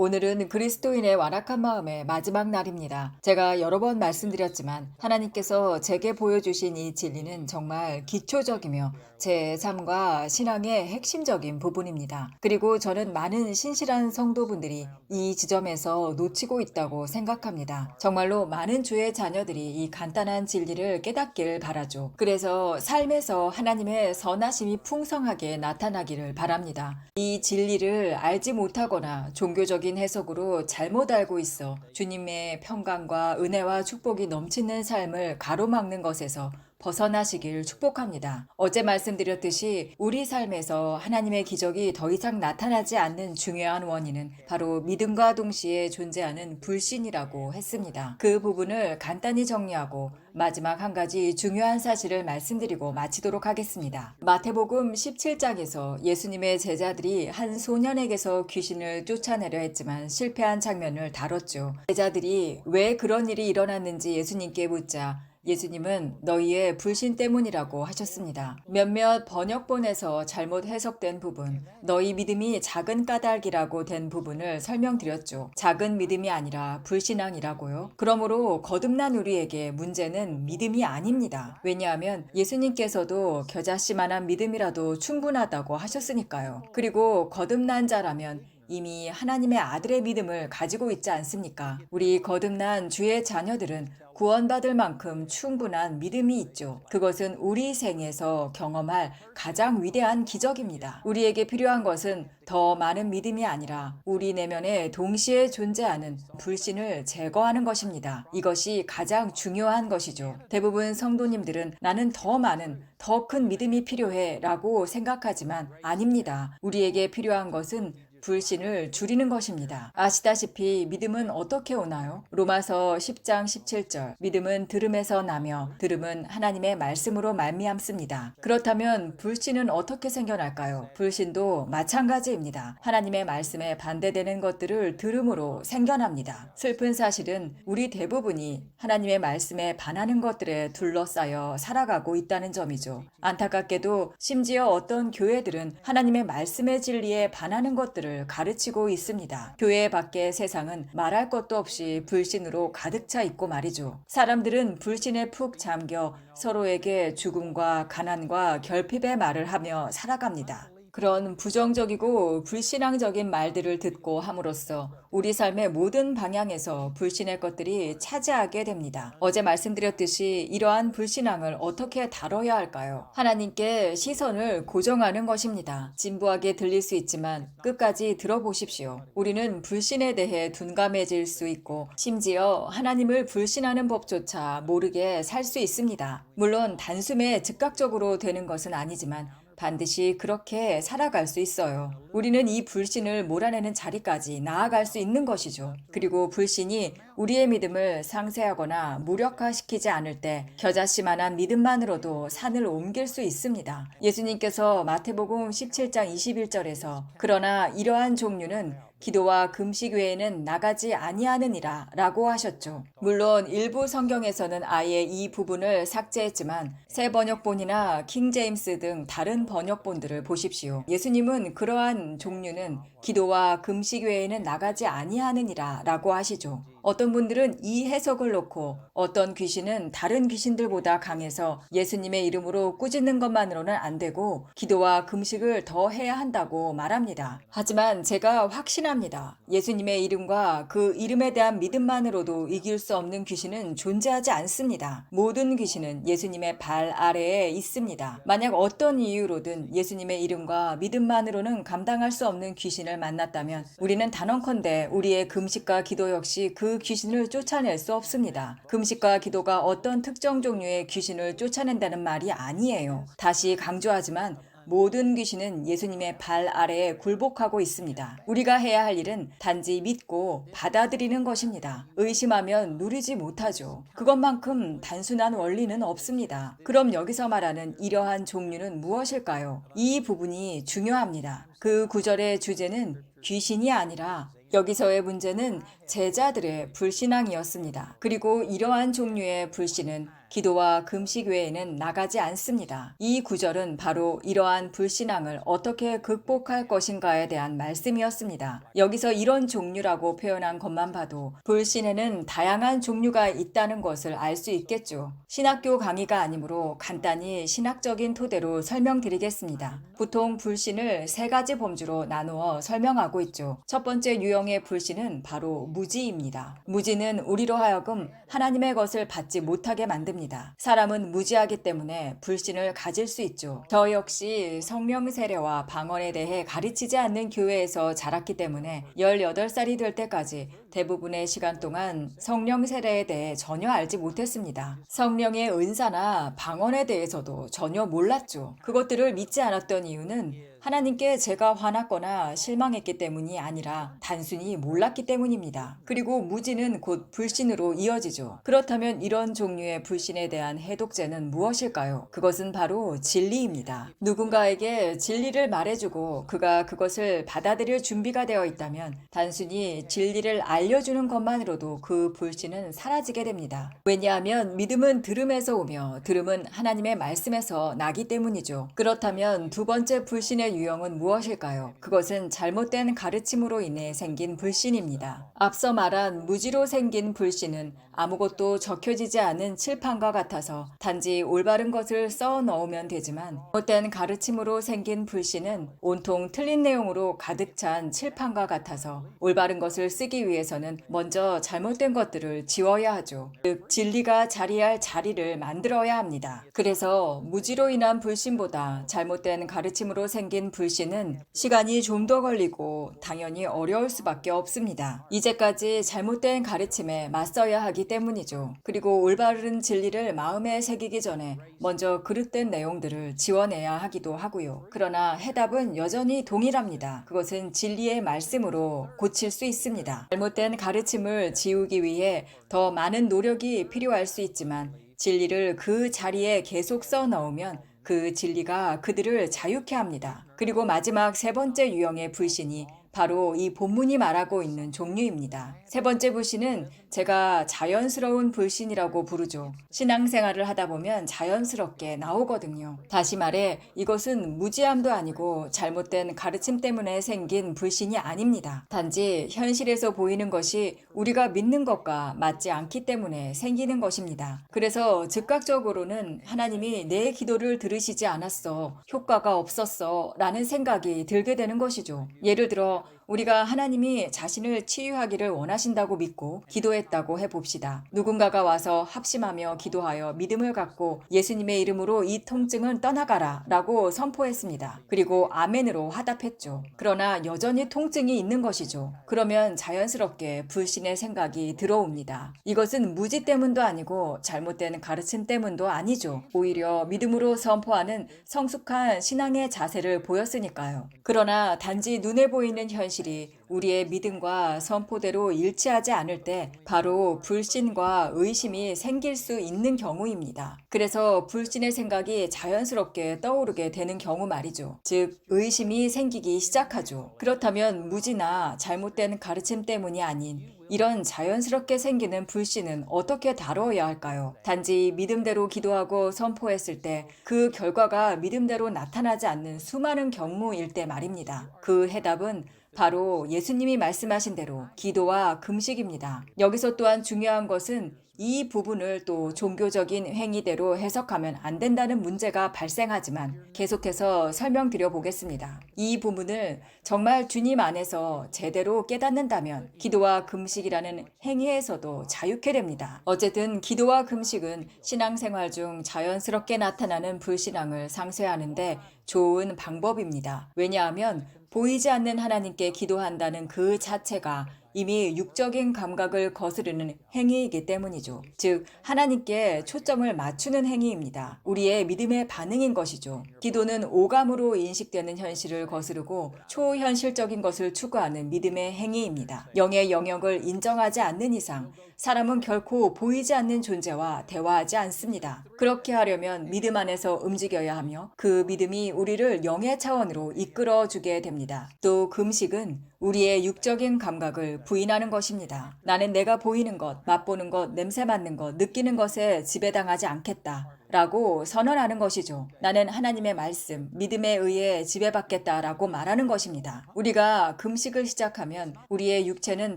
오늘은 그리스도인의 완악한 마음의 마지막 날입니다. 제가 여러 번 말씀드렸지만 하나님께서 제게 보여주신 이 진리는 정말 기초적이며 제 삶과 신앙의 핵심적인 부분입니다. 그리고 저는 많은 신실한 성도분들이 이 지점에서 놓치고 있다고 생각합니다. 정말로 많은 주의 자녀들이 이 간단한 진리를 깨닫길 바라죠. 그래서 삶에서 하나님의 선하심이 풍성하게 나타나기를 바랍니다. 이 진리를 알지 못하거나 종교적인 해석으로 잘못 알고 있어. 주님의 평강과 은혜와 축복이 넘치는 삶을 가로막는 것에서 벗어나시길 축복합니다. 어제 말씀드렸듯이 우리 삶에서 하나님의 기적이 더 이상 나타나지 않는 중요한 원인은 바로 믿음과 동시에 존재하는 불신이라고 했습니다. 그 부분을 간단히 정리하고 마지막 한 가지 중요한 사실을 말씀드리고 마치도록 하겠습니다. 마태복음 17장에서 예수님의 제자들이 한 소년에게서 귀신을 쫓아내려 했지만 실패한 장면을 다뤘죠. 제자들이 왜 그런 일이 일어났는지 예수님께 묻자 예수님은 너희의 불신 때문이라고 하셨습니다. 몇몇 번역본에서 잘못 해석된 부분, 너희 믿음이 작은 까닭이라고 된 부분을 설명드렸죠. 작은 믿음이 아니라 불신앙이라고요. 그러므로 거듭난 우리에게 문제는 믿음이 아닙니다. 왜냐하면 예수님께서도 겨자씨만한 믿음이라도 충분하다고 하셨으니까요. 그리고 거듭난 자라면 이미 하나님의 아들의 믿음을 가지고 있지 않습니까? 우리 거듭난 주의 자녀들은 구원받을 만큼 충분한 믿음이 있죠. 그것은 우리 생에서 경험할 가장 위대한 기적입니다. 우리에게 필요한 것은 더 많은 믿음이 아니라 우리 내면에 동시에 존재하는 불신을 제거하는 것입니다. 이것이 가장 중요한 것이죠. 대부분 성도님들은 나는 더 많은 더 큰 믿음이 필요해 라고 생각하지만 아닙니다. 우리에게 필요한 것은 불신을 줄이는 것입니다. 아시다시피 믿음은 어떻게 오나요? 로마서 10장 17절. 믿음은 들음에서 나며 들음은 하나님의 말씀으로 말미암습니다. 그렇다면 불신은 어떻게 생겨날까요? 불신도 마찬가지입니다. 하나님의 말씀에 반대되는 것들을 들음으로 생겨납니다. 슬픈 사실은 우리 대부분이 하나님의 말씀에 반하는 것들에 둘러싸여 살아가고 있다는 점이죠. 안타깝게도 심지어 어떤 교회들은 하나님의 말씀의 진리에 반하는 것들을 가르치고 있습니다. 교회 밖의 세상은 말할 것도 없이 불신으로 가득 차 있고 말이죠. 사람들은 불신에 푹 잠겨 서로에게 죽음과 가난과 결핍의 말을 하며 살아갑니다. 그런 부정적이고 불신앙적인 말들을 듣고 함으로써 우리 삶의 모든 방향에서 불신의 것들이 차지하게 됩니다. 어제 말씀드렸듯이 이러한 불신앙을 어떻게 다뤄야 할까요? 하나님께 시선을 고정하는 것입니다. 진부하게 들릴 수 있지만 끝까지 들어보십시오. 우리는 불신에 대해 둔감해질 수 있고 심지어 하나님을 불신하는 법조차 모르게 살 수 있습니다. 물론 단숨에 즉각적으로 되는 것은 아니지만 반드시 그렇게 살아갈 수 있어요. 우리는 이 불신을 몰아내는 자리까지 나아갈 수 있는 것이죠. 그리고 불신이 우리의 믿음을 상쇄하거나 무력화시키지 않을 때 겨자씨만한 믿음만으로도 산을 옮길 수 있습니다. 예수님께서 마태복음 17장 21절에서 그러나 이러한 종류는 기도와 금식 외에는 나가지 아니하느니라 라고 하셨죠. 물론 일부 성경에서는 아예 이 부분을 삭제했지만 새 번역본이나 킹제임스 등 다른 번역본들을 보십시오. 예수님은 그러한 종류는 기도와 금식 외에는 나가지 아니하느니라 라고 하시죠. 어떤 분들은 이 해석을 놓고 어떤 귀신은 다른 귀신들보다 강해서 예수님의 이름으로 꾸짖는 것만으로는 안 되고 기도와 금식을 더 해야 한다고 말합니다. 하지만 제가 확신합니다. 예수님의 이름과 그 이름에 대한 믿음만으로도 이길 수 없는 귀신은 존재하지 않습니다. 모든 귀신은 예수님의 발 아래에 있습니다. 만약 어떤 이유로든 예수님의 이름과 믿음만으로는 감당할 수 없는 귀신 을 만났다면 우리는 단언컨대 우리의 금식과 기도 역시 그 귀신을 쫓아낼 수 없습니다. 금식과 기도가 어떤 특정 종류의 귀신을 쫓아낸다는 말이 아니에요. 다시 강조하지만 모든 귀신은 예수님의 발 아래에 굴복하고 있습니다. 우리가 해야 할 일은 단지 믿고 받아들이는 것입니다. 의심하면 누리지 못하죠. 그것만큼 단순한 원리는 없습니다. 그럼 여기서 말하는 이러한 종류는 무엇일까요? 이 부분이 중요합니다. 그 구절의 주제는 귀신이 아니라 여기서의 문제는 제자들의 불신앙이었습니다. 그리고 이러한 종류의 불신은 기도와 금식 외에는 나가지 않습니다. 이 구절은 바로 이러한 불신앙을 어떻게 극복할 것인가에 대한 말씀이었습니다. 여기서 이런 종류라고 표현한 것만 봐도 불신에는 다양한 종류가 있다는 것을 알 수 있겠죠. 신학교 강의가 아니므로 간단히 신학적인 토대로 설명드리겠습니다. 보통 불신을 세 가지 범주로 나누어 설명하고 있죠. 첫 번째 유형의 불신은 바로 무지입니다. 무지는 우리로 하여금 하나님의 것을 받지 못하게 만듭니다. 사람은 무지하기 때문에 불신을 가질 수 있죠. 저 역시 성령 세례와 방언에 대해 가르치지 않는 교회에서 자랐기 때문에 18살이 될 때까지 대부분의 시간 동안 성령 세례에 대해 전혀 알지 못했습니다. 성령의 은사나 방언에 대해서도 전혀 몰랐죠. 그것들을 믿지 않았던 이유는 하나님께 제가 화났거나 실망했기 때문이 아니라 단순히 몰랐기 때문입니다. 그리고 무지는 곧 불신으로 이어지죠. 그렇다면 이런 종류의 불신에 대한 해독제는 무엇일까요? 그것은 바로 진리입니다. 누군가에게 진리를 말해주고 그가 그것을 받아들일 준비가 되어 있다면 단순히 진리를 알려주는 것만으로도 그 불신은 사라지게 됩니다. 왜냐하면 믿음은 들음에서 오며 들음은 하나님의 말씀에서 나기 때문이죠. 그렇다면 두 번째 불신의 유형은 무엇일까요? 그것은 잘못된 가르침으로 인해 생긴 불신입니다. 앞서 말한 무지로 생긴 불신은 아무것도 적혀지지 않은 칠판과 같아서 단지 올바른 것을 써 넣으면 되지만 못된 가르침으로 생긴 불신은 온통 틀린 내용으로 가득 찬 칠판과 같아서 올바른 것을 쓰기 위해서는 먼저 잘못된 것들을 지워야 하죠. 즉 진리가 자리할 자리를 만들어야 합니다. 그래서 무지로 인한 불신보다 잘못된 가르침으로 생긴 불신은 시간이 좀 더 걸리고 당연히 어려울 수밖에 없습니다. 이제까지 잘못된 가르침에 맞서야 하기 때문이죠. 그리고 올바른 진리를 마음에 새기기 전에 먼저 그릇된 내용들을 지워내야 하기도 하고요. 그러나 해답은 여전히 동일합니다. 그것은 진리의 말씀으로 고칠 수 있습니다. 잘못된 가르침을 지우기 위해 더 많은 노력이 필요할 수 있지만 진리를 그 자리에 계속 써 넣으면 그 진리가 그들을 자유케 합니다. 그리고 마지막 세 번째 유형의 불신이 바로 이 본문이 말하고 있는 종류입니다. 세 번째 불신은 제가 자연스러운 불신이라고 부르죠. 신앙생활을 하다 보면 자연스럽게 나오거든요. 다시 말해 이것은 무지함도 아니고 잘못된 가르침 때문에 생긴 불신이 아닙니다. 단지 현실에서 보이는 것이 우리가 믿는 것과 맞지 않기 때문에 생기는 것입니다. 그래서 즉각적으로는 하나님이 내 기도를 들으시지 않았어. 효과가 없었어. 라는 생각이 들게 되는 것이죠. 예를 들어 우리가 하나님이 자신을 치유하기를 원하신다고 믿고 기도했다고 해봅시다. 누군가가 와서 합심하며 기도하여 믿음을 갖고 예수님의 이름으로 이 통증은 떠나가라 라고 선포했습니다. 그리고 아멘으로 화답했죠. 그러나 여전히 통증이 있는 것이죠. 그러면 자연스럽게 불신의 생각이 들어옵니다. 이것은 무지 때문도 아니고 잘못된 가르침 때문도 아니죠. 오히려 믿음으로 선포하는 성숙한 신앙의 자세를 보였으니까요. 그러나 단지 눈에 보이는 현실 현실이 우리의 믿음과 선포대로 일치하지 않을 때 바로 불신과 의심이 생길 수 있는 경우입니다. 그래서 불신의 생각이 자연스럽게 떠오르게 되는 경우 말이죠. 즉, 의심이 생기기 시작하죠. 그렇다면 무지나 잘못된 가르침 때문이 아닌 이런 자연스럽게 생기는 불신은 어떻게 다뤄야 할까요? 단지 믿음대로 기도하고 선포했을 때 그 결과가 믿음대로 나타나지 않는 수많은 경우일 때 말입니다. 그 해답은 바로 예수님이 말씀하신 대로 기도와 금식입니다. 여기서 또한 중요한 것은 이 부분을 또 종교적인 행위대로 해석하면 안 된다는 문제가 발생하지만 계속해서 설명드려 보겠습니다. 이 부분을 정말 주님 안에서 제대로 깨닫는다면 기도와 금식이라는 행위에서도 자유케 됩니다. 어쨌든 기도와 금식은 신앙생활 중 자연스럽게 나타나는 불신앙을 상쇄하는데 좋은 방법입니다. 왜냐하면 보이지 않는 하나님께 기도한다는 그 자체가 이미 육적인 감각을 거스르는 행위이기 때문이죠. 즉, 하나님께 초점을 맞추는 행위입니다. 우리의 믿음의 반응인 것이죠. 기도는 오감으로 인식되는 현실을 거스르고 초현실적인 것을 추구하는 믿음의 행위입니다. 영의 영역을 인정하지 않는 이상 사람은 결코 보이지 않는 존재와 대화하지 않습니다. 그렇게 하려면 믿음 안에서 움직여야 하며 그 믿음이 우리를 영의 차원으로 이끌어 주게 됩니다. 또 금식은 우리의 육적인 감각을 부인하는 것입니다. 나는 내가 보이는 것, 맛보는 것, 냄새 맡는 것, 느끼는 것에 지배당하지 않겠다. 라고 선언하는 것이죠. 나는 하나님의 말씀, 믿음에 의해 지배받겠다라고 말하는 것입니다. 우리가 금식을 시작하면 우리의 육체는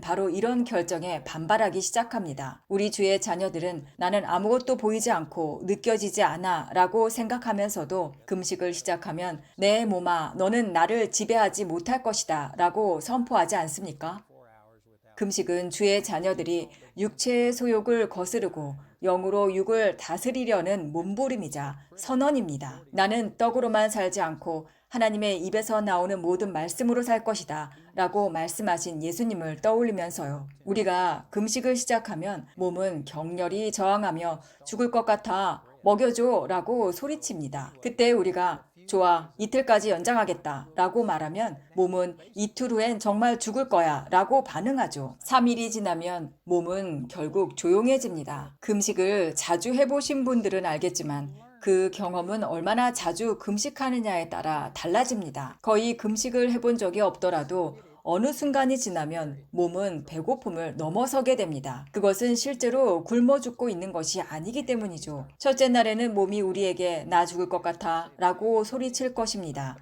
바로 이런 결정에 반발하기 시작합니다. 우리 주의 자녀들은 나는 아무것도 보이지 않고 느껴지지 않아 라고 생각하면서도 금식을 시작하면 내 몸아, 너는 나를 지배하지 못할 것이다 라고 선포하지 않습니까? 금식은 주의 자녀들이 육체의 소욕을 거스르고 영으로 육을 다스리려는 몸부림이자 선언입니다. 나는 떡으로만 살지 않고 하나님의 입에서 나오는 모든 말씀으로 살 것이다. 라고 말씀하신 예수님을 떠올리면서요. 우리가 금식을 시작하면 몸은 격렬히 저항하며 죽을 것 같아 먹여줘 라고 소리칩니다. 그때 우리가 좋아, 이틀까지 연장하겠다. 라고 말하면 몸은 이틀 후엔 정말 죽을 거야. 라고 반응하죠. 3일이 지나면 몸은 결국 조용해집니다. 금식을 자주 해보신 분들은 알겠지만 그 경험은 얼마나 자주 금식하느냐에 따라 달라집니다. 거의 금식을 해본 적이 없더라도 어느 순간이 지나면 몸은 배고픔을 넘어서게 됩니다. 그것은 실제로 굶어 죽고 있는 것이 아니기 때문이죠. 첫째 날에는 몸이 우리에게 나 죽을 것 같아 라고 소리칠 것입니다.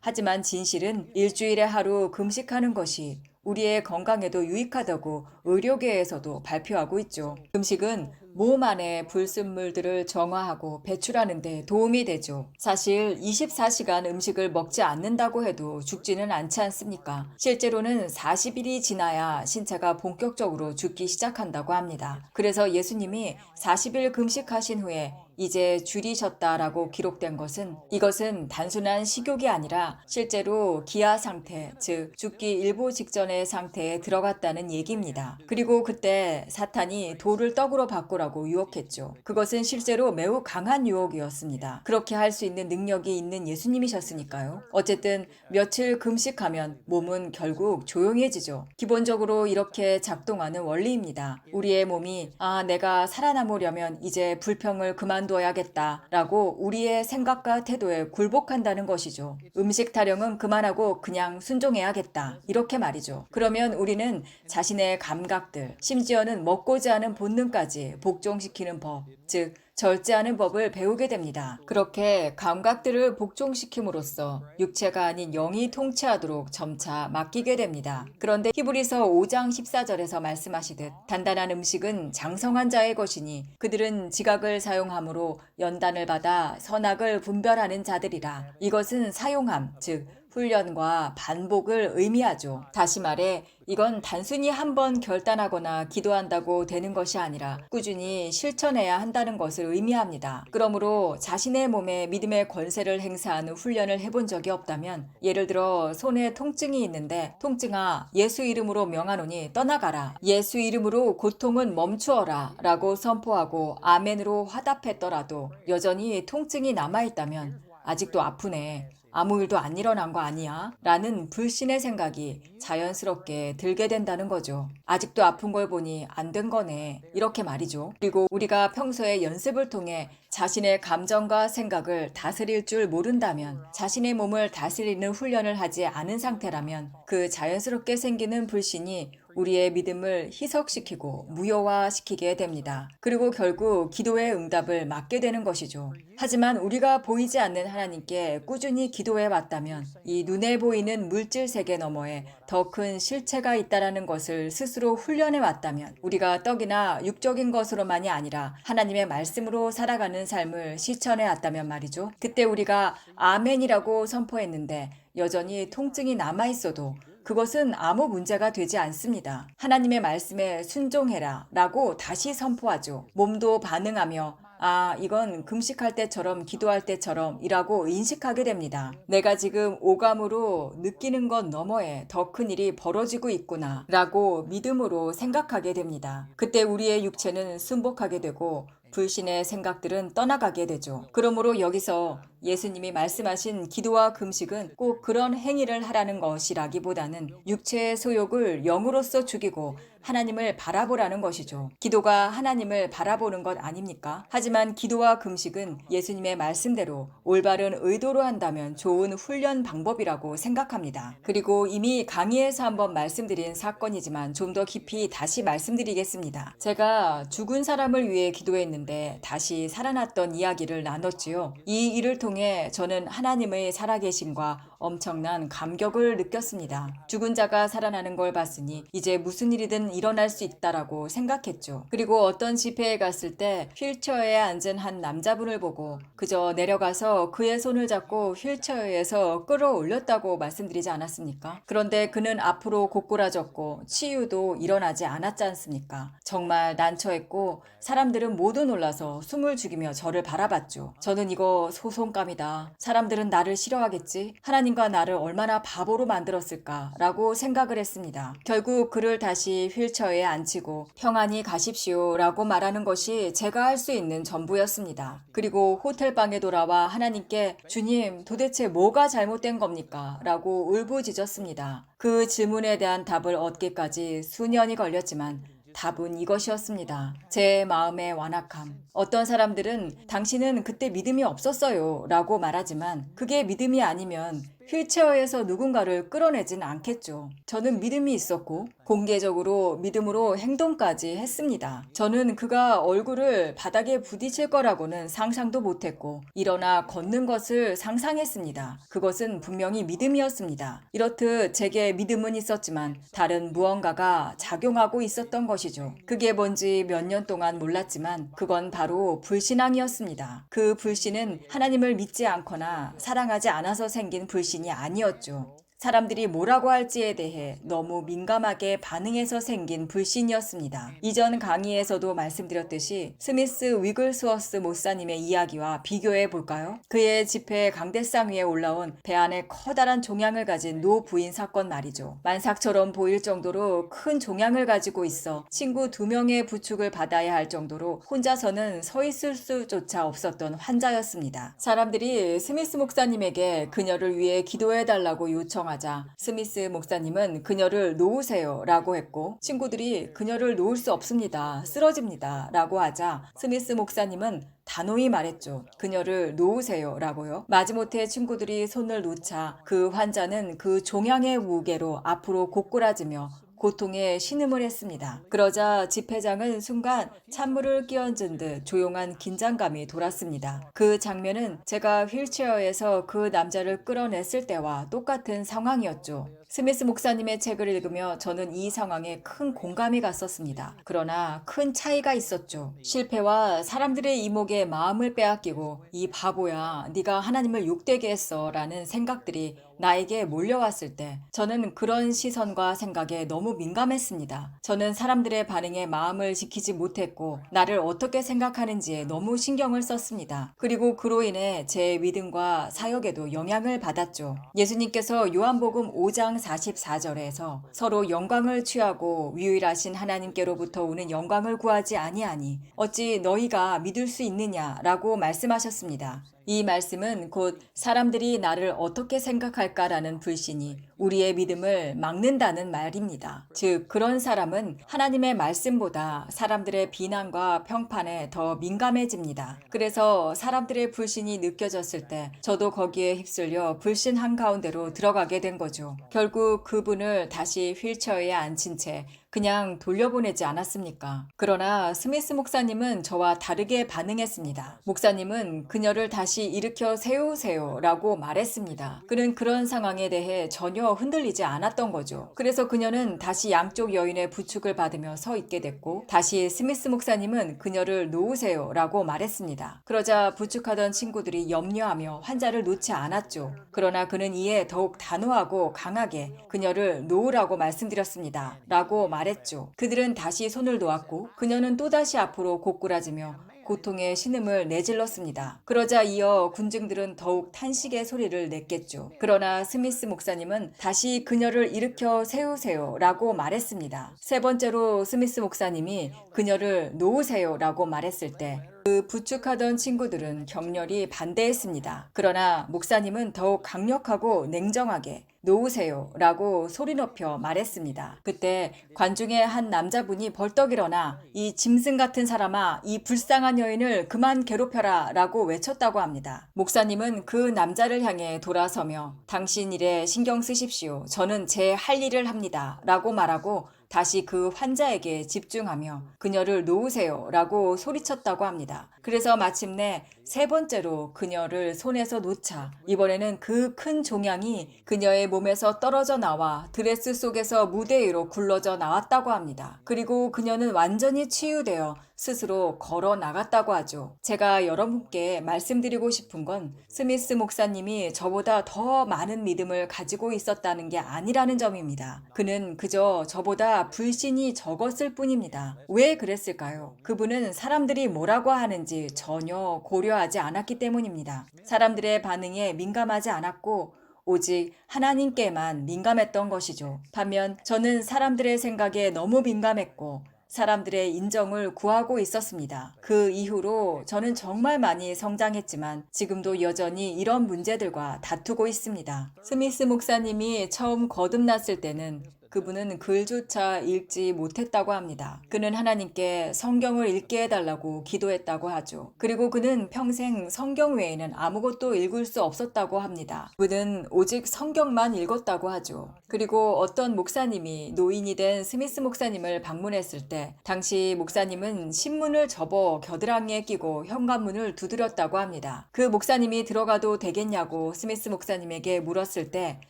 하지만 진실은 일주일에 하루 금식하는 것이 우리의 건강에도 유익하다고 의료계에서도 발표하고 있죠. 금식은 몸 안에 불순물들을 정화하고 배출하는 데 도움이 되죠. 사실 24시간 음식을 먹지 않는다고 해도 죽지는 않지 않습니까? 실제로는 40일이 지나야 신체가 본격적으로 죽기 시작한다고 합니다. 그래서 예수님이 40일 금식하신 후에 이제 줄이셨다라고 기록된 것은 이것은 단순한 식욕이 아니라 실제로 기아 상태, 즉 죽기 일보 직전의 상태에 들어갔다는 얘기입니다. 그리고 그때 사탄이 돌을 떡으로 바꾸라고 유혹했죠. 그것은 실제로 매우 강한 유혹이었습니다. 그렇게 할 수 있는 능력이 있는 예수님이셨으니까요. 어쨌든 며칠 금식하면 몸은 결국 조용해지죠. 기본적으로 이렇게 작동하는 원리입니다. 우리의 몸이 아 내가 살아남으려면 이제 불평을 그만둬야겠다 라고 우리의 생각과 태도에 굴복한다는 것이죠. 음식 타령은 그만하고 그냥 순종해야겠다 이렇게 말이죠. 그러면 우리는 자신의 감각들 심지어는 먹고자 하는 본능까지 복종시키는 법, 즉 절제하는 법을 배우게 됩니다. 그렇게 감각들을 복종시킴으로써 육체가 아닌 영이 통치하도록 점차 맡기게 됩니다. 그런데 히브리서 5장 14절에서 말씀하시듯 단단한 음식은 장성한 자의 것이니 그들은 지각을 사용함으로 연단을 받아 선악을 분별하는 자들이라. 이것은 사용함, 즉 훈련과 반복을 의미하죠. 다시 말해, 이건 단순히 한 번 결단하거나 기도한다고 되는 것이 아니라 꾸준히 실천해야 한다는 것을 의미합니다. 그러므로 자신의 몸에 믿음의 권세를 행사하는 훈련을 해본 적이 없다면, 예를 들어 손에 통증이 있는데, 통증아, 예수 이름으로 명하노니 떠나가라. 예수 이름으로 고통은 멈추어라. 라고 선포하고 아멘으로 화답했더라도 여전히 통증이 남아있다면, 아직도 아프네. 아무 일도 안 일어난 거 아니야? 라는 불신의 생각이 자연스럽게 들게 된다는 거죠. 아직도 아픈 걸 보니 안 된 거네. 이렇게 말이죠. 그리고 우리가 평소에 연습을 통해 자신의 감정과 생각을 다스릴 줄 모른다면, 자신의 몸을 다스리는 훈련을 하지 않은 상태라면, 그 자연스럽게 생기는 불신이 우리의 믿음을 희석시키고 무효화시키게 됩니다. 그리고 결국 기도의 응답을 막게 되는 것이죠. 하지만 우리가 보이지 않는 하나님께 꾸준히 기도해 왔다면 이 눈에 보이는 물질 세계 너머에 더 큰 실체가 있다라는 것을 스스로 훈련해 왔다면 우리가 떡이나 육적인 것으로만이 아니라 하나님의 말씀으로 살아가는 삶을 실천해 왔다면 말이죠. 그때 우리가 아멘이라고 선포했는데 여전히 통증이 남아 있어도 그것은 아무 문제가 되지 않습니다. 하나님의 말씀에 순종해라 라고 다시 선포하죠. 몸도 반응하며 아, 이건 금식할 때처럼 기도할 때처럼 이라고 인식하게 됩니다. 내가 지금 오감으로 느끼는 것 너머에 더 큰 일이 벌어지고 있구나 라고 믿음으로 생각하게 됩니다. 그때 우리의 육체는 순복하게 되고 불신의 생각들은 떠나가게 되죠. 그러므로 여기서 예수님이 말씀하신 기도와 금식은 꼭 그런 행위를 하라는 것이라기보다는 육체의 소욕을 영으로서 죽이고 하나님을 바라보라는 것이죠. 기도가 하나님을 바라보는 것 아닙니까? 하지만 기도와 금식은 예수님의 말씀대로 올바른 의도로 한다면 좋은 훈련 방법이라고 생각합니다. 그리고 이미 강의에서 한번 말씀드린 사건이지만 좀 더 깊이 다시 말씀드리겠습니다. 제가 죽은 사람을 위해 기도했는데 다시 살아났던 이야기를 나눴지요. 이 일을 통해 저는 하나님의 살아계심과 엄청난 감격을 느꼈습니다. 죽은 자가 살아나는 걸 봤으니 이제 무슨 일이든 일어날 수 있다라고 생각했죠. 그리고 어떤 집회에 갔을 때 휠체어에 앉은 한 남자분을 보고 그저 내려가서 그의 손을 잡고 휠체어에서 끌어올렸다고 말씀드리지 않았습니까? 그런데 그는 앞으로 고꾸라졌고 치유도 일어나지 않았지 않습니까? 정말 난처했고 사람들은 모두 놀라서 숨을 죽이며 저를 바라봤죠. 저는 이거 소송 감이다. 사람들은 나를 싫어하겠지? 하나님과 나를 얼마나 바보로 만들었을까라고 생각을 했습니다. 결국 그를 다시 휠체어에 앉히고 평안히 가십시오 라고 말하는 것이 제가 할 수 있는 전부였습니다. 그리고 호텔방에 돌아와 하나님께 주님 도대체 뭐가 잘못된 겁니까? 라고 울부짖었습니다. 그 질문에 대한 답을 얻기까지 수년이 걸렸지만 답은 이것이었습니다. 제 마음의 완악함. 어떤 사람들은 당신은 그때 믿음이 없었어요 라고 말하지만 그게 믿음이 아니면 휠체어에서 누군가를 끌어내진 않겠죠. 저는 믿음이 있었고 공개적으로 믿음으로 행동까지 했습니다. 저는 그가 얼굴을 바닥에 부딪힐 거라고는 상상도 못했고 일어나 걷는 것을 상상했습니다. 그것은 분명히 믿음이었습니다. 이렇듯 제게 믿음은 있었지만 다른 무언가가 작용하고 있었던 것이죠. 그게 뭔지 몇 년 동안 몰랐지만 그건 바로 불신앙이었습니다. 그 불신은 하나님을 믿지 않거나 사랑하지 않아서 생긴 불신 이 아니었죠. 사람들이 뭐라고 할지에 대해 너무 민감하게 반응해서 생긴 불신이었습니다. 이전 강의에서도 말씀드렸듯이 스미스 위글스워스 목사님의 이야기와 비교해 볼까요? 그의 집회 강대상 위에 올라온 배 안에 커다란 종양을 가진 노 부인 사건 말이죠. 만삭처럼 보일 정도로 큰 종양을 가지고 있어 친구 두 명의 부축을 받아야 할 정도로 혼자서는 서 있을 수조차 없었던 환자였습니다. 사람들이 스미스 목사님에게 그녀를 위해 기도해 달라고 요청 하자 스미스 목사님은 그녀를 놓으세요 라고 했고 친구들이 그녀를 놓을 수 없습니다. 쓰러집니다. 라고 하자 스미스 목사님은 단호히 말했죠. 그녀를 놓으세요. 라고요. 마지못해 친구들이 손을 놓자 그 환자는 그 종양의 무게로 앞으로 고꾸라지며 고통에 신음을 했습니다. 그러자 집회장은 순간 찬물을 끼얹은 듯 조용한 긴장감이 돌았습니다. 그 장면은 제가 휠체어에서 그 남자를 끌어냈을 때와 똑같은 상황이었죠. 스미스 목사님의 책을 읽으며 저는 이 상황에 큰 공감이 갔었습니다. 그러나 큰 차이가 있었죠. 실패와 사람들의 이목에 마음을 빼앗기고 이 바보야 네가 하나님을 욕되게 했어 라는 생각들이 나에게 몰려왔을 때 저는 그런 시선과 생각에 너무 민감했습니다. 저는 사람들의 반응에 마음을 지키지 못했고 나를 어떻게 생각하는지에 너무 신경을 썼습니다. 그리고 그로 인해 제 믿음과 사역에도 영향을 받았죠. 예수님께서 요한복음 5장 44절에서 서로 영광을 취하고 유일하신 하나님께로부터 오는 영광을 구하지 아니하니 어찌 너희가 믿을 수 있느냐라고 말씀하셨습니다. 이 말씀은 곧 사람들이 나를 어떻게 생각할까라는 불신이 우리의 믿음을 막는다는 말입니다. 즉, 그런 사람은 하나님의 말씀보다 사람들의 비난과 평판에 더 민감해집니다. 그래서 사람들의 불신이 느껴졌을 때 저도 거기에 휩쓸려 불신 한가운데로 들어가게 된 거죠. 결국 그분을 다시 휠체어에 앉힌 채 그냥 돌려보내지 않았습니까? 그러나 스미스 목사님은 저와 다르게 반응했습니다. 목사님은 그녀를 다시 일으켜 세우세요 라고 말했습니다. 그는 그런 상황에 대해 전혀 흔들리지 않았던 거죠. 그래서 그녀는 다시 양쪽 여인의 부축을 받으며 서 있게 됐고 다시 스미스 목사님은 그녀를 놓으세요 라고 말했습니다. 그러자 부축하던 친구들이 염려하며 환자를 놓지 않았죠. 그러나 그는 이에 더욱 단호하고 강하게 그녀를 놓으라고 말씀드렸습니다. 라고 말 했죠. 그들은 다시 손을 놓았고 그녀는 또다시 앞으로 고꾸라지며 고통의 신음을 내질렀습니다. 그러자 이어 군중들은 더욱 탄식의 소리를 냈겠죠. 그러나 스미스 목사님은 다시 그녀를 일으켜 세우세요 라고 말했습니다. 세 번째로 스미스 목사님이 그녀를 놓으세요 라고 말했을 때 그 부축하던 친구들은 격렬히 반대했습니다. 그러나 목사님은 더욱 강력하고 냉정하게 놓으세요 라고 소리 높여 말했습니다. 그때 관중의 한 남자분이 벌떡 일어나 이 짐승 같은 사람아 이 불쌍한 여인을 그만 괴롭혀라 라고 외쳤다고 합니다. 목사님은 그 남자를 향해 돌아서며 당신 일에 신경 쓰십시오. 저는 제 할 일을 합니다. 라고 말하고 다시 그 환자에게 집중하며 그녀를 놓으세요 라고 소리쳤다고 합니다. 그래서 마침내 세 번째로 그녀를 손에서 놓자 이번에는 그 큰 종양이 그녀의 몸에서 떨어져 나와 드레스 속에서 무대 위로 굴러져 나왔다고 합니다. 그리고 그녀는 완전히 치유되어 스스로 걸어 나갔다고 하죠. 제가 여러분께 말씀드리고 싶은 건 스미스 목사님이 저보다 더 많은 믿음을 가지고 있었다는 게 아니라는 점입니다. 그는 그저 저보다 불신이 적었을 뿐입니다. 왜 그랬을까요? 그분은 사람들이 뭐라고 하는지 전혀 고려하지 않았기 때문입니다. 사람들의 반응에 민감하지 않았고 오직 하나님께만 민감했던 것이죠. 반면 저는 사람들의 생각에 너무 민감했고 사람들의 인정을 구하고 있었습니다. 그 이후로 저는 정말 많이 성장했지만 지금도 여전히 이런 문제들과 다투고 있습니다. 스미스 목사님이 처음 거듭났을 때는 그분은 글조차 읽지 못했다고 합니다. 그는 하나님께 성경을 읽게 해달라고 기도했다고 하죠. 그리고 그는 평생 성경 외에는 아무것도 읽을 수 없었다고 합니다. 그는 오직 성경만 읽었다고 하죠. 그리고 어떤 목사님이 노인이 된 스미스 목사님을 방문했을 때 당시 목사님은 신문을 접어 겨드랑이에 끼고 현관문을 두드렸다고 합니다. 그 목사님이 들어가도 되겠냐고 스미스 목사님에게 물었을 때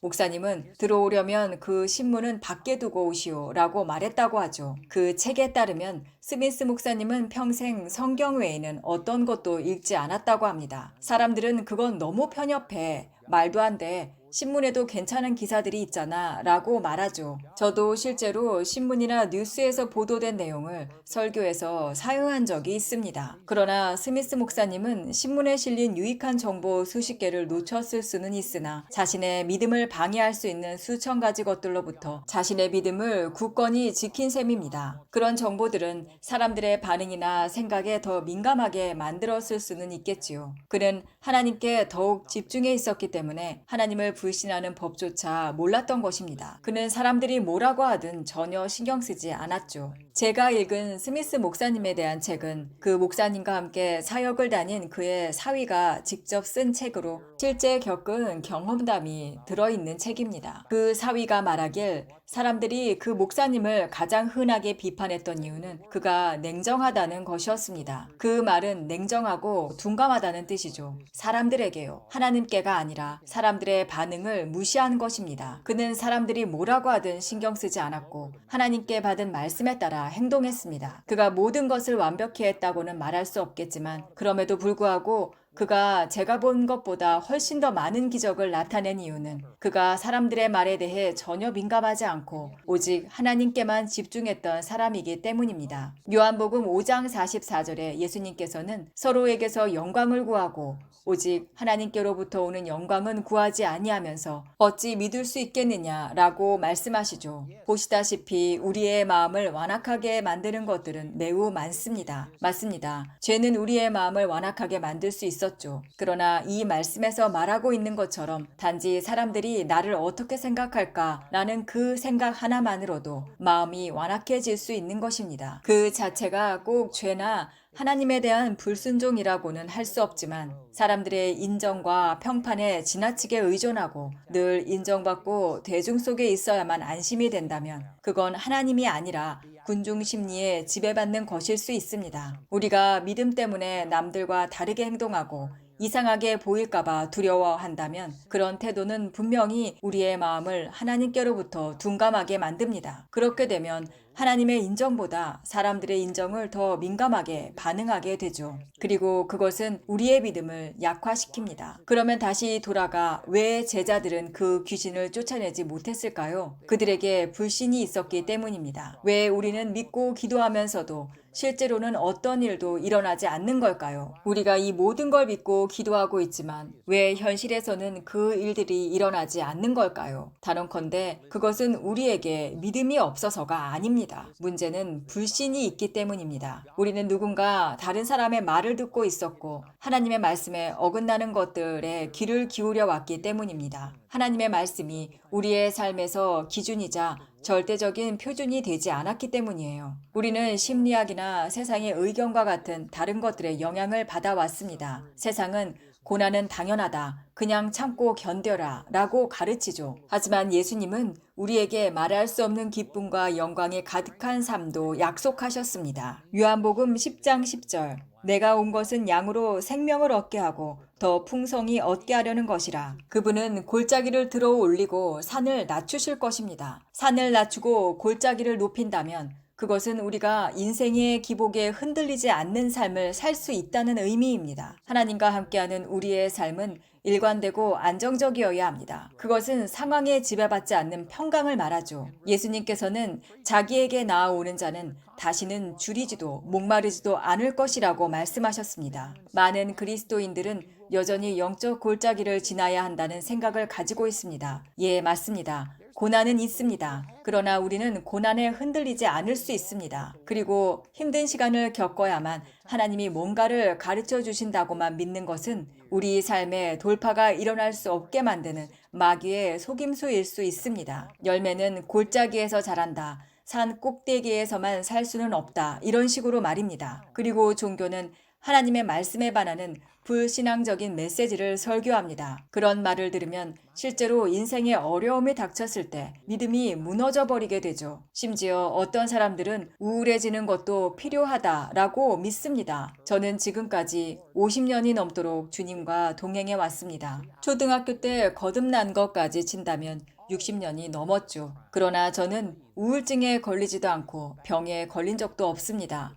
목사님은 들어오려면 그 신문은 밖에 두고 오시오 라고 말했다고 하죠. 그 책에 따르면 스미스 목사님은 평생 성경 외에는 어떤 것도 읽지 않았다고 합니다. 사람들은 그건 너무 편협해. 말도 안 돼. 신문에도 괜찮은 기사들이 있잖아 라고 말하죠. 저도 실제로 신문이나 뉴스에서 보도된 내용을 설교에서 사용한 적이 있습니다. 그러나 스미스 목사님은 신문에 실린 유익한 정보 수십 개를 놓쳤을 수는 있으나 자신의 믿음을 방해할 수 있는 수천 가지 것들로부터 자신의 믿음을 굳건히 지킨 셈입니다. 그런 정보들은 사람들의 반응이나 생각에 더 민감하게 만들었을 수는 있겠지요. 그는 하나님께 더욱 집중해 있었기 때문에 하나님을 불신하는 법조차 몰랐던 것입니다. 그는 사람들이 뭐라고 하든 전혀 신경 쓰지 않았죠. 제가 읽은 스미스 목사님에 대한 책은 그 목사님과 함께 사역을 다닌 그의 사위가 직접 쓴 책으로 실제 겪은 경험담이 들어있는 책입니다. 그 사위가 말하길 사람들이 그 목사님을 가장 흔하게 비판했던 이유는 그가 냉정하다는 것이었습니다. 그 말은 냉정하고 둔감하다는 뜻이죠. 사람들에게요. 하나님께가 아니라 사람들의 반응을 무시한 것입니다. 그는 사람들이 뭐라고 하든 신경 쓰지 않았고 하나님께 받은 말씀에 따라 행동했습니다. 그가 모든 것을 완벽히 했다고는 말할 수 없겠지만 그럼에도 불구하고 그가 제가 본 것보다 훨씬 더 많은 기적을 나타낸 이유는 그가 사람들의 말에 대해 전혀 민감하지 않고 오직 하나님께만 집중했던 사람이기 때문입니다. 요한복음 5장 44절에 예수님께서는 서로에게서 영광을 구하고 오직 하나님께로부터 오는 영광은 구하지 아니하면서 어찌 믿을 수 있겠느냐라고 말씀하시죠. 보시다시피 우리의 마음을 완악하게 만드는 것들은 매우 많습니다. 맞습니다. 죄는 우리의 마음을 완악하게 만들 수 있었죠. 그러나 이 말씀에서 말하고 있는 것처럼 단지 사람들이 나를 어떻게 생각할까라는 그 생각 하나만으로도 마음이 완악해질 수 있는 것입니다. 그 자체가 꼭 죄나 하나님에 대한 불순종이라고는 할 수 없지만 사람들의 인정과 평판에 지나치게 의존하고 늘 인정받고 대중 속에 있어야만 안심이 된다면 그건 하나님이 아니라 군중 심리에 지배받는 것일 수 있습니다. 우리가 믿음 때문에 남들과 다르게 행동하고 이상하게 보일까봐 두려워한다면 그런 태도는 분명히 우리의 마음을 하나님께로부터 둔감하게 만듭니다. 그렇게 되면 하나님의 인정보다 사람들의 인정을 더 민감하게 반응하게 되죠. 그리고 그것은 우리의 믿음을 약화시킵니다. 그러면 다시 돌아가 왜 제자들은 그 귀신을 쫓아내지 못했을까요? 그들에게 불신이 있었기 때문입니다. 왜 우리는 믿고 기도하면서도 실제로는 어떤 일도 일어나지 않는 걸까요? 우리가 이 모든 걸 믿고 기도하고 있지만 왜 현실에서는 그 일들이 일어나지 않는 걸까요? 단언컨대 그것은 우리에게 믿음이 없어서가 아닙니다. 없습니다. 문제는 불신이 있기 때문입니다. 우리는 누군가 다른 사람의 말을 듣고 있었고 하나님의 말씀에 어긋나는 것들에 귀를 기울여 왔기 때문입니다. 하나님의 말씀이 우리의 삶에서 기준이자 절대적인 표준이 되지 않았기 때문이에요. 우리는 심리학이나 세상의 의견과 같은 다른 것들의 영향을 받아왔습니다. 세상은 고난은 당연하다. 그냥 참고 견뎌라. 라고 가르치죠. 하지만 예수님은 우리에게 말할 수 없는 기쁨과 영광이 가득한 삶도 약속하셨습니다. 요한복음 10장 10절. 내가 온 것은 양으로 생명을 얻게 하고 더 풍성히 얻게 하려는 것이라. 그분은 골짜기를 들어 올리고 산을 낮추실 것입니다. 산을 낮추고 골짜기를 높인다면 그것은 우리가 인생의 기복에 흔들리지 않는 삶을 살 수 있다는 의미입니다. 하나님과 함께하는 우리의 삶은 일관되고 안정적이어야 합니다. 그것은 상황에 지배받지 않는 평강을 말하죠. 예수님께서는 자기에게 나아오는 자는 다시는 줄이지도 목마르지도 않을 것이라고 말씀하셨습니다. 많은 그리스도인들은 여전히 영적 골짜기를 지나야 한다는 생각을 가지고 있습니다. 예, 맞습니다. 고난은 있습니다. 그러나 우리는 고난에 흔들리지 않을 수 있습니다. 그리고 힘든 시간을 겪어야만 하나님이 뭔가를 가르쳐 주신다고만 믿는 것은 우리 삶에 돌파가 일어날 수 없게 만드는 마귀의 속임수일 수 있습니다. 열매는 골짜기에서 자란다. 산 꼭대기에서만 살 수는 없다. 이런 식으로 말입니다. 그리고 종교는 하나님의 말씀에 반하는 불신앙적인 메시지를 설교합니다. 그런 말을 들으면 실제로 인생에 어려움이 닥쳤을 때 믿음이 무너져 버리게 되죠. 심지어 어떤 사람들은 우울해지는 것도 필요하다라고 믿습니다. 저는 지금까지 50년이 넘도록 주님과 동행해 왔습니다. 초등학교 때 거듭난 것까지 친다면 60년이 넘었죠. 그러나 저는 우울증에 걸리지도 않고 병에 걸린 적도 없습니다.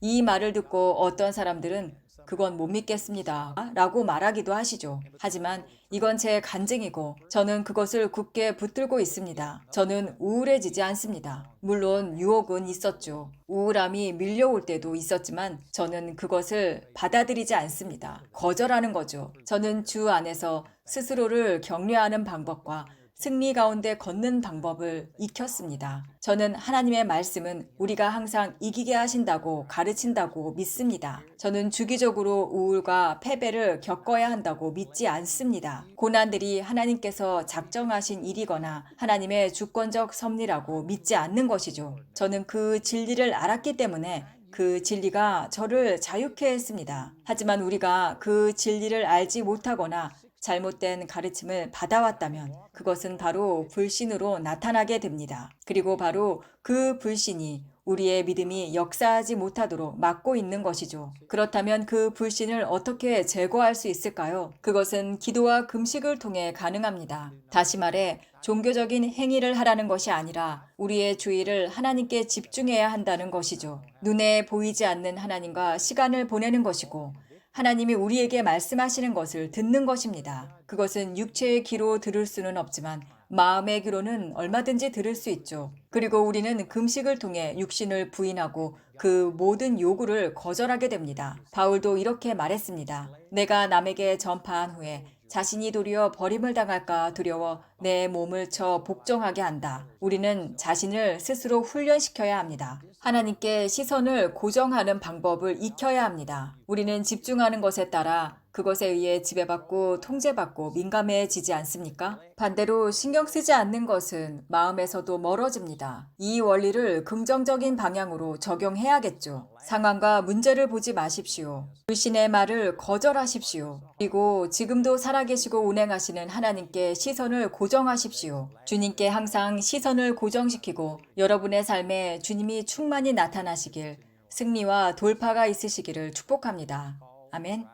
이 말을 듣고 어떤 사람들은 그건 못 믿겠습니다. 라고 말하기도 하시죠. 하지만 이건 제 간증이고 저는 그것을 굳게 붙들고 있습니다. 저는 우울해지지 않습니다. 물론 유혹은 있었죠. 우울함이 밀려올 때도 있었지만 저는 그것을 받아들이지 않습니다. 거절하는 거죠. 저는 주 안에서 스스로를 격려하는 방법과 승리 가운데 걷는 방법을 익혔습니다. 저는 하나님의 말씀은 우리가 항상 이기게 하신다고 가르친다고 믿습니다. 저는 주기적으로 우울과 패배를 겪어야 한다고 믿지 않습니다. 고난들이 하나님께서 작정하신 일이거나 하나님의 주권적 섭리라고 믿지 않는 것이죠. 저는 그 진리를 알았기 때문에 그 진리가 저를 자유케 했습니다. 하지만 우리가 그 진리를 알지 못하거나 잘못된 가르침을 받아왔다면 그것은 바로 불신으로 나타나게 됩니다. 그리고 바로 그 불신이 우리의 믿음이 역사하지 못하도록 막고 있는 것이죠. 그렇다면 그 불신을 어떻게 제거할 수 있을까요? 그것은 기도와 금식을 통해 가능합니다. 다시 말해, 종교적인 행위를 하라는 것이 아니라 우리의 주의를 하나님께 집중해야 한다는 것이죠. 눈에 보이지 않는 하나님과 시간을 보내는 것이고, 하나님이 우리에게 말씀하시는 것을 듣는 것입니다. 그것은 육체의 귀로 들을 수는 없지만 마음의 귀로는 얼마든지 들을 수 있죠. 그리고 우리는 금식을 통해 육신을 부인하고 그 모든 요구를 거절하게 됩니다. 바울도 이렇게 말했습니다. 내가 남에게 전파한 후에 자신이 도리어 버림을 당할까 두려워 내 몸을 쳐 복종하게 한다. 우리는 자신을 스스로 훈련시켜야 합니다. 하나님께 시선을 고정하는 방법을 익혀야 합니다. 우리는 집중하는 것에 따라 그것에 의해 지배받고 통제받고 민감해지지 않습니까? 반대로 신경 쓰지 않는 것은 마음에서도 멀어집니다. 이 원리를 긍정적인 방향으로 적용해야겠죠. 상황과 문제를 보지 마십시오. 불신의 말을 거절하십시오. 그리고 지금도 살아계시고 운행하시는 하나님께 시선을 고정하십시오. 주님께 항상 시선을 고정시키고 여러분의 삶에 주님이 충만히 나타나시길 승리와 돌파가 있으시기를 축복합니다. 아멘.